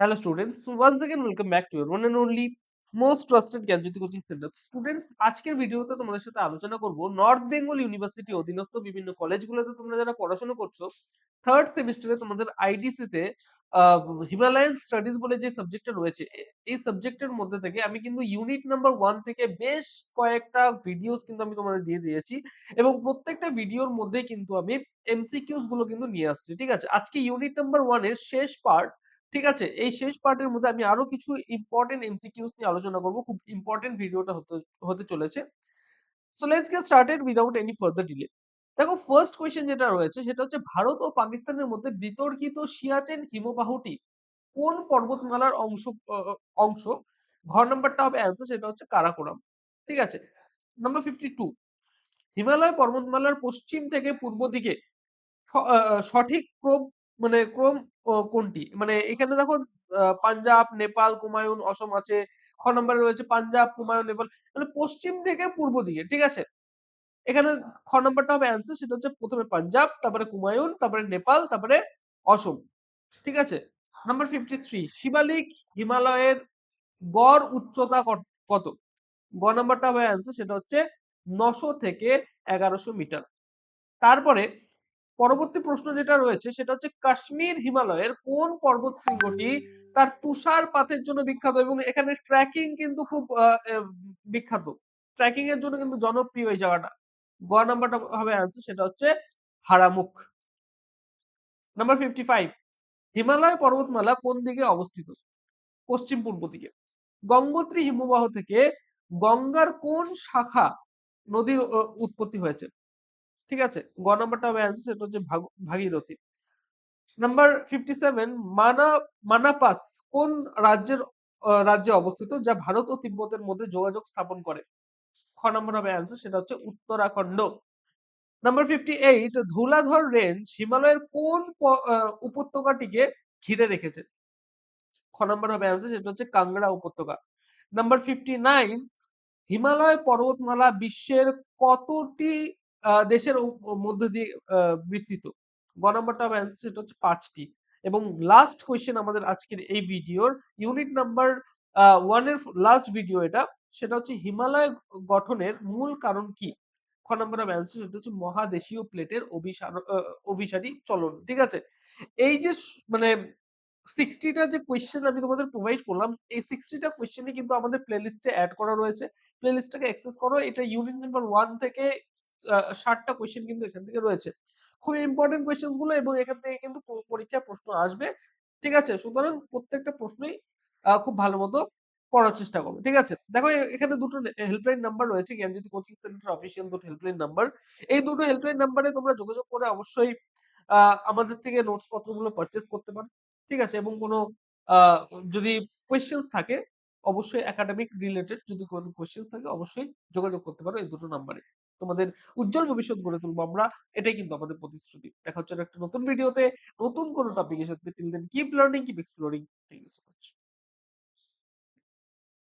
Hello students, so once again welcome back to your one and only most trusted coaching centre students আজকের ভিডিওতে তোমাদের সাথে আলোচনা করব নর্থ বেঙ্গল ইউনিভার্সিটি অধীনস্থ বিভিন্ন কলেজগুলোতে তোমরা যারা পড়াশোনা করছ থার্ড সেমিস্টারে তোমাদের আইডিসি হিমালয়ান স্টাডিজ বলে যে সাবজেক্টটা রয়েছে এই সাবজেক্টের মধ্যে থেকে আমি কিন্তু ইউনিট নাম্বার ওয়ান থেকে বেশ কয়েকটা ভিডিওস কিন্তু আমি তোমাদের দিয়ে দিয়েছি এবং প্রত্যেকটা ভিডিওর মধ্যে কিন্তু আমি এমসিকিউসগুলো কিন্তু নিয়ে আসছি ঠিক আছে? আজকে ইউনিট নাম্বার ওয়ানের শেষ পার্ট ঠিক আছে? এই শেষ পার্টের মধ্যে আমি আরও কিছু ইম্পর্টেন্ট এমসিকিউস নিয়ে আলোচনা করব। খুব ইম্পর্টেন্ট ভিডিওটা হতে হতে চলেছে। So let's get started without any further delay দেখো ফার্স্ট কোয়েশ্চেন যেটা রয়েছে, সেটা হচ্ছে ভারত ও পাকিস্তানের মধ্যে বিতর্কিত সিয়াচেন হিমবাহটি কোন পর্বতমালার অংশ অংশ? ঘর নাম্বারটা হবে অ্যান্সার সেটা হচ্ছে কারাকোরাম। ঠিক আছে? নাম্বার ফিফটি টু হিমালয় পর্বতমালার পশ্চিম থেকে পূর্ব দিকে সঠিক ক্রম মানে ক্রম কোনটি? মানে এখানে দেখো পাঞ্জাব নেপাল কুমায়ুন অসম আছে খ নম্বরে রয়েছে পাঞ্জাব কুমায়ুন নেপাল মানে পশ্চিম থেকে পূর্ব দিকে ঠিক আছে? এখানে খ নম্বরটা হবে অ্যান্সার সেটা হচ্ছে প্রথমে পাঞ্জাব তারপরে কুমায়ুন তারপরে নেপাল তারপরে অসম ঠিক আছে? নাম্বার ফিফটি থ্রি শিবালিক হিমালয়ের গড় উচ্চতা কত- কত? গ নাম্বারটা হবে অ্যান্সার সেটা হচ্ছে নশো থেকে এগারোশো মিটার। তারপরে পরবর্তী প্রশ্ন যেটা রয়েছে সেটা হচ্ছে কাশ্মীর হিমালয়ের কোন পর্বত শৃঙ্গটি তার তুষারপাতের জন্য বিখ্যাত? এবং এখানে ট্রেকিং কিন্তু খুব বিখ্যাত। ট্রেকিং এর জন্য কিন্তু জনপ্রিয় এই জায়গাটা। গ নাম্বারটা হবে অ্যান্সার সেটা হচ্ছে Haramukh. Number fifty five Himalaya পর্বতমালা কোন দিকে অবস্থিত? পশ্চিম পূর্ব দিকে। গঙ্গোত্রী হিমবাহ থেকে গঙ্গার কোন শাখা নদীর উৎপত্তি হয়েছে? ঠিক আছে? গ নাম্বারটা হবে অ্যান্সার সেটা হচ্ছে ভাগ- ভাগীরথী। নাম্বার ফিফটি সেভেন মানা, মানাপাস কোন রাজ্যের রাজ্যে অবস্থিত যা ভারত ও তিব্বতের মধ্যে যোগাযোগ স্থাপন করে? খ নম্বর হবে অ্যান্সার সেটা হচ্ছে Uttarakhand. Number fifty eight Dhauladhar range হিমালয়ের কোন উপত্যকাটিকে ঘিরে রেখেছে? খ নম্বর হবে অ্যান্সার সেটা হচ্ছে কাংড়া উপত্যকা। নাম্বার ফিফটি নাইন হিমালয় পর্বতমালা বিশ্বের কতটি দেশের মধ্যে দিয়ে বিস্তৃত। গ নাম্বারটা হবে অ্যান্সার সেটা হচ্ছে পাঁচটি। এবং লাস্ট কোয়েশ্চেন আমাদের আজকের এই ভিডিওর ইউনিট নাম্বার ওয়ানের লাস্ট ভিডিও এটা, সেটা হচ্ছে হিমালয় গঠনের মূল কারণ কি? খ নাম্বার হবে অ্যান্সার সেটা হচ্ছে মহাদেশীয় প্লেটের অভিসার অভিসারী চলন, ঠিক আছে? এই যে মানে সিক্সটিটা যে কোয়েশ্চেন আমি তোমাদের প্রোভাইড করলাম, এই সিক্সটিটা কোয়েশ্চেনে কিন্তু আমাদের প্লেলিস্টে অ্যাড করা রয়েছে। প্লে প্লেলিস্টটাকে অ্যাক্সেস করো, এটা ইউনিট নাম্বার ওয়ান থেকে ষাটটা কোয়েশ্চেন কিন্তু এখান থেকে রয়েছে। খুব ইম্পর্টেন্ট কোয়েশ্চেনগুলো এবং এখান থেকে কিন্তু প- পরীক্ষায় প্রশ্ন আসবে। ঠিক আছে? সুতরাং প্রত্যেকটা প্রশ্নই খুব ভালো মতো করার চেষ্টা করো ঠিক আছে? দেখো এখানে দুটো হেল্পলাইন নাম্বার রয়েছে। জ্ঞানজ্যোতি কোচিং সেন্টার অফিসিয়াল দুটো হেল্পলাইন নাম্বার এই দুটো হেল্পলাইন নাম্বারে তোমরা যোগাযোগ করে অবশ্যই আমাদের থেকে নোটস পত্রগুলো পারচেস করতে পারো। ঠিক আছে? এবং কোনো যদি কোয়েশ্চেন্স থাকে, অবশ্যই একাডেমিক রিলেটেড যদি কোনো কোয়েশ্চেন্স থাকে, অবশ্যই যোগাযোগ করতে পারো এই দুটো নাম্বারে তোমাদের উজ্জ্বল ভবিষ্যৎ গড়ে তুলবো আমরা, এটাই কিন্তু আমাদের প্রতিশ্রুতি। দেখা হচ্ছে একটা নতুন ভিডিওতে নতুন কোনো টপিকের সাথে। Then keep learning keep exploring thank you so much